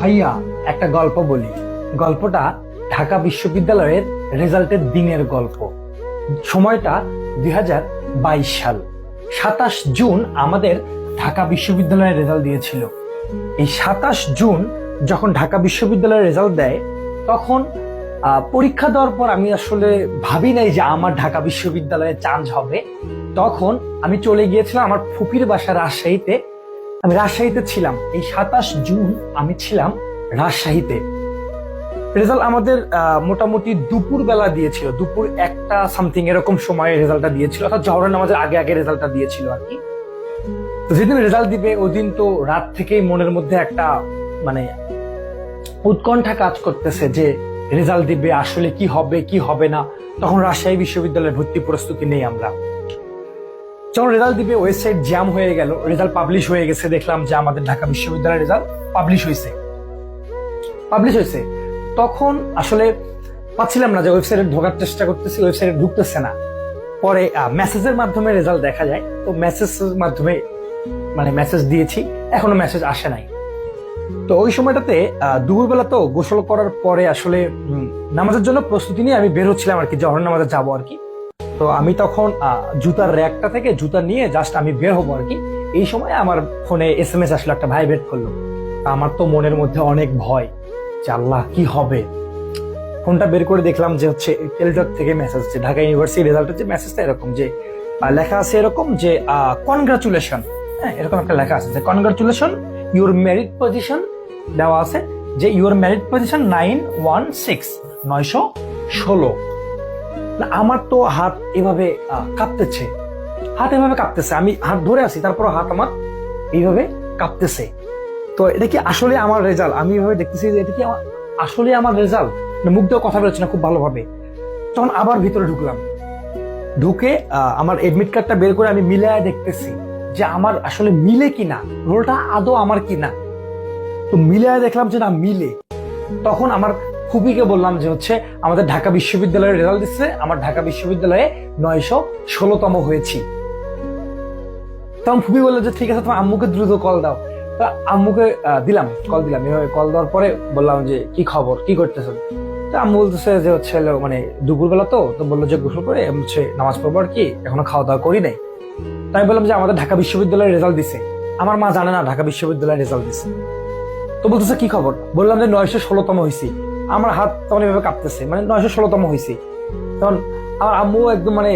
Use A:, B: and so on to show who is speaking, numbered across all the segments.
A: ভাইয়া, একটা গল্প বলি। গল্পটা ঢাকা বিশ্ববিদ্যালয়ের রেজাল্টের দিনের গল্প। সময়টা দুই হাজার বাইশ সাল। সাতাশ জুন আমাদের ঢাকা বিশ্ববিদ্যালয়ের রেজাল্ট দিয়েছিল। এই সাতাশ জুন যখন ঢাকা বিশ্ববিদ্যালয়ের রেজাল্ট দেয়, তখন পরীক্ষা দেওয়ার পর আমি আসলে ভাবি নাই যে আমার ঢাকা বিশ্ববিদ্যালয়ে চান্স হবে। তখন আমি চলে গিয়েছিলাম আমার ফুপির বাসা রাজশাহীতে আমি রাজশাহীতে ছিলাম। এই সাতাশ জুন আমি ছিলাম রাজশাহীতে। রেজাল্ট আমাদের মোটামুটি দুপুর বেলা দিয়েছিল। দুপুর একটা সামথিং এরকম সময়ে রেজাল্টটা দিয়েছিল। অর্থাৎ জহরের নামাজের আগে আগে রেজাল্টটা দিয়েছিল আর কি। তো যেদিন রেজাল্ট দিবে ওই দিন তো রাত থেকেই মনের মধ্যে একটা মানে উৎকণ্ঠা কাজ করতেছে যে রেজাল্ট দিবে, আসলে কি হবে কি হবে না। তখন রাজশাহী বিশ্ববিদ্যালয়ের ভর্তি প্রস্তুতি নেই আমরা। যখন রেজাল্ট দিবে ওয়েবসাইট জ্যাম হয়ে গেল রেজাল্ট পাবলিশ হয়ে গেছে, দেখলাম যে আমাদের ঢাকা বিশ্ববিদ্যালয়ের রেজাল্ট পাবলিশ হয়েছে। পাবলিশ হয়েছে। তখন আসলে পাচ্ছিলাম না যে ওয়েবসাইটে ঢোকার চেষ্টা করতেছি ওয়েবসাইটে ঢুকতেছে না। পরে মেসেজের মাধ্যমে রেজাল্ট দেখা যায়। তো মেসেজের মাধ্যমে মানে মেসেজ দিয়েছি, এখনও মেসেজ আসে নাই। তো ওই সময়টাতে দুপুরবেলা তো গোসল করার পরে আসলে নামাজের জন্য প্রস্তুতি নিয়ে আমি বের হচ্ছিলাম আর কি, জহর নামাজে যাব আর কি। তো আমি তখন জুতার র্যাকটা থেকে জুতা নিয়ে জাস্ট আমি বের হব আর কি। এই সময় আমার ফোনে এস এম এস আসলো, একটা ভাই বের করল। আমার তো মনের মধ্যে অনেক ভয় যে আল্লাহ, কি হবে? ফোনটা বের করে দেখলাম যে হচ্ছে টেলিটক থেকে মেসেজ যে ঢাকা ইউনিভার্সিটি রেজাল্ট যে মেসেজটা এরকম যে লেখা আছে এরকম যে কনগ্রাচুলেশন হ্যাঁ এরকম একটা লেখা আছে যে কনগ্রাচুলেশন ইউর মেরিট পজিশন দেওয়া আছে যে your merit position nine one six নয়শো ষোলো। না, আমার তো হাত এভাবে কাঁপতেছে। হাত এভাবে কাঁপতেছে। আমি হাত ধরে আছি তারপর হাত আমার এইভাবে কাঁপতেছে। তো এটা কি আসলে আমার রেজাল্ট আমি এভাবে দেখতেছি যে এটা কি আসলে আমার রেজাল্ট মুখ দিয়ে কথা বলছি না খুব ভালোভাবে। তখন আবার ভিতরে ঢুকলাম। ঢুকে আমার এডমিট কার্ডটা বের করে আমি মিলায় দেখতেছি যে আমার আসলে মিলে কিনা রোলটা আদৌ আমার কিনা। তো মিলায় দেখলাম যে না মিলে। তখন আমার ফুপিকে বললাম যে হচ্ছে আমাদের ঢাকা বিশ্ববিদ্যালয়ের রেজাল্ট দিচ্ছে। আমার ঢাকা বিশ্ববিদ্যালয়ে নয়শো ষোলোতম হয়েছি। তখন ফুপি বলল যে, ঠিক আছে, তোমার আম্মুকে দ্রুত কল দাও। তা আম্মুকে দিলাম কল দিলাম। এভাবে কল দেওয়ার পরে বললাম যে, কি খবর? কি করতেছো? তা আম্মু বলতেছে যে, হচ্ছে মানে দুপুরবেলা তো। তো বলল যে, গোসল করে হচ্ছে নামাজ পড়ব আর কি, এখনও খাওয়া দাওয়া করি নাই। তাই বললাম যে, আমাদের ঢাকা বিশ্ববিদ্যালয়ের রেজাল্ট দিছে। আমার মা জানে না ঢাকা বিশ্ববিদ্যালয়ের রেজাল্ট দিছে। তো বলতেছে, কি খবর? বললাম যে, নয়শো ষোলোতম হয়েছি। আমার হাত তখন এভাবে কাঁপতেছে। মানে নয়শো ষোলোতম হয়েছি তখন আমার আম্মু একদম মানে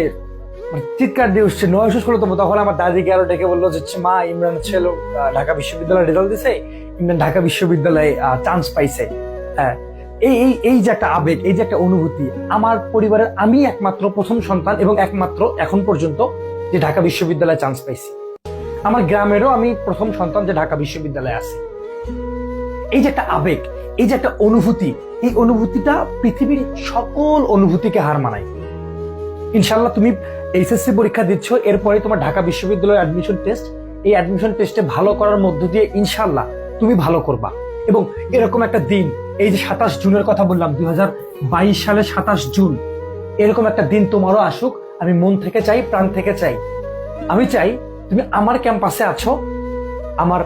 A: মানে চিৎকার দিয়ে উঠছে, নয়শো ষোলোতম। তখন আমার দাদিকে আরও ডেকে বলল যে মা, ইমরান ছেলে ঢাকা বিশ্ববিদ্যালয়ের রেজাল্ট দিছে, ইমরান ঢাকা বিশ্ববিদ্যালয়ে চান্স পাইছে। হ্যাঁ এই এই এই যে একটা আবেগ, এই যে একটা অনুভূতি, আমার পরিবারের আমি একমাত্র প্রথম সন্তান এবং একমাত্র এখন পর্যন্ত যে ঢাকা বিশ্ববিদ্যালয়ে চান্স পাইছি। আমার গ্রামেরও আমি প্রথম সন্তান যে ঢাকা বিশ্ববিদ্যালয়ে আছে। এই যে একটা আবেগ এই যে একটা অনুভূতি, এই অনুভূতিটা পৃথিবীর সকল অনুভূতিকে হার মানায়। ইনশাল্লাহ তুমি এইচএসসি পরীক্ষা দিচ্ছ, এরপরে তোমার ঢাকা বিশ্ববিদ্যালয়ের অ্যাডমিশন টেস্ট এই অ্যাডমিশন টেস্টে ভালো করার মধ্য দিয়ে ইনশাল্লাহ তুমি ভালো করবা। এবং এরকম একটা দিন, এই যে সাতাশ জুনের কথা বললাম দুই বাইশ সালে সাতাশ জুন, এরকম একটা দিন তোমারও আসুক, আমি মন থেকে চাই, প্রাণ থেকে চাই। আমি চাই তুমি আমার ক্যাম্পাসে আছো, আমার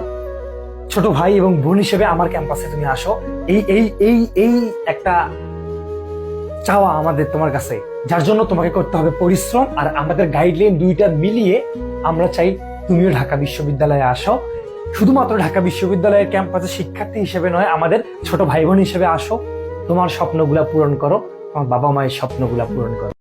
A: ছোট ভাই এবং বোন হিসেবে আমার ক্যাম্পাসে তুমি আসো। এই এই এই এই একটা চাওয়া আমাদের তোমার কাছে, যার জন্য তোমাকে করতে হবে পরিশ্রম আর আমাদের গাইডলাইন দুইটা মিলিয়ে আমরা চাই তুমিও ঢাকা বিশ্ববিদ্যালয়ে আসো। শুধুমাত্র ঢাকা বিশ্ববিদ্যালয়ের ক্যাম্পাসে শিক্ষার্থী হিসেবে নয়, আমাদের ছোট ভাই বোন হিসেবে আসো। তোমার স্বপ্নগুলা পূরণ করো, তোমার বাবা মায়ের স্বপ্নগুলা পূরণ করো।